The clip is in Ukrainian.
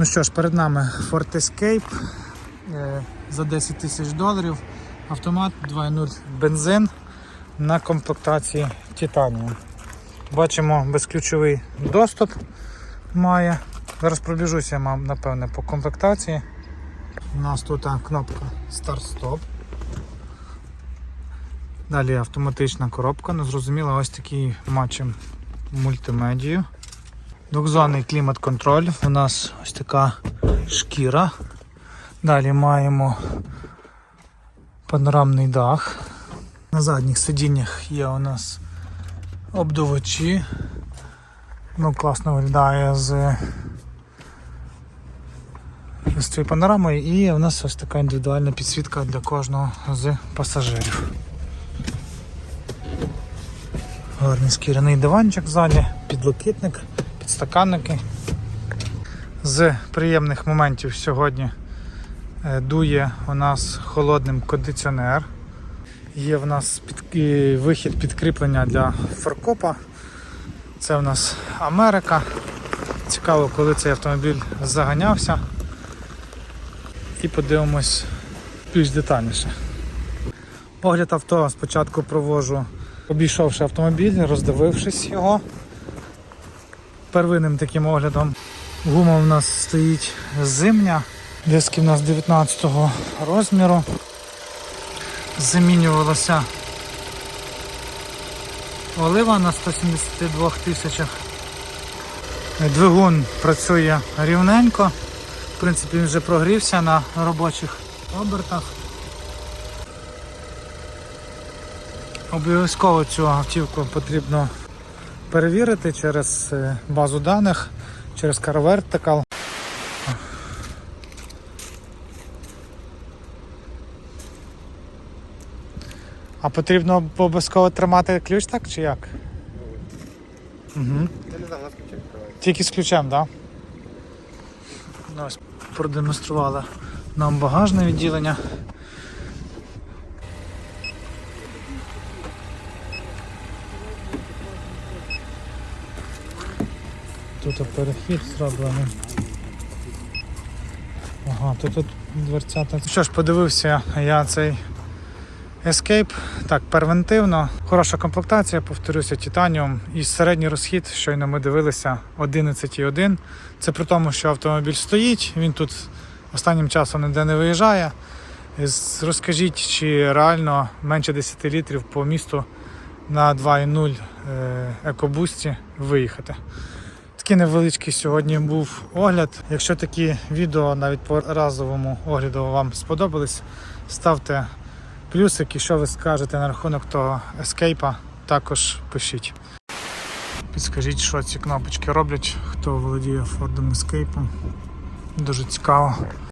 Ну що ж, перед нами Ford Escape е, за 10 тисяч доларів. Автомат 2.0 бензин на комплектації Titanium. Бачимо безключовий доступ має. Зараз пробіжуся, напевне, по комплектації. У нас тут кнопка старт-стоп. Далі автоматична коробка, ну зрозуміло, ось такий матчем мультимедію. Двохзонний клімат-контроль. У нас ось така шкіра. Далі маємо панорамний дах. На задніх сидіннях є у нас обдувачі. Ну, класно виглядає з, з цією панорамою і у нас ось така індивідуальна підсвітка для кожного з пасажирів. Гарний шкіряний диванчик ззаді, підлокітник, підстаканники. З приємних моментів сьогодні е, дує у нас холодним кондиціонер. Є в нас під, вихід підкріплення для фаркопа. Це в нас Америка. Цікаво, коли цей автомобіль заганявся. І подивимось більш детальніше. Огляд авто спочатку провожу, обійшовши автомобіль, роздивившись його. Первинним таким оглядом. Гума у нас стоїть зимня, диски у нас 19 розміру. Замінювалася олива на 172 тисячах. Двигун працює рівненько. В принципі, він вже прогрівся на робочих обертах. Обов'язково цю автівку потрібно перевірити через е, базу даних, через Car Vertical. А потрібно обов'язково тримати ключ так чи як? Угу. Тільки з ключем, так? Да? Ось продемонстрували нам багажне відділення. Тут перехід зроблений. Ага, тут, тут дверцята. Що ж, подивився я цей Escape. Так, первентивно. Хороша комплектація, повторюся, Титаніум. І середній розхід, щойно ми дивилися, 11,1. Це при тому, що автомобіль стоїть, він тут останнім часом ніде не виїжджає. Розкажіть, чи реально менше 10 літрів по місту на 2,0 е, екобусті виїхати. Такий невеличкий сьогодні був огляд. Якщо такі відео навіть по разовому огляду вам сподобались, ставте плюсик і що ви скажете на рахунок того ескейпа, також пишіть. Підскажіть, що ці кнопочки роблять, хто володіє Ford Escape. Дуже цікаво.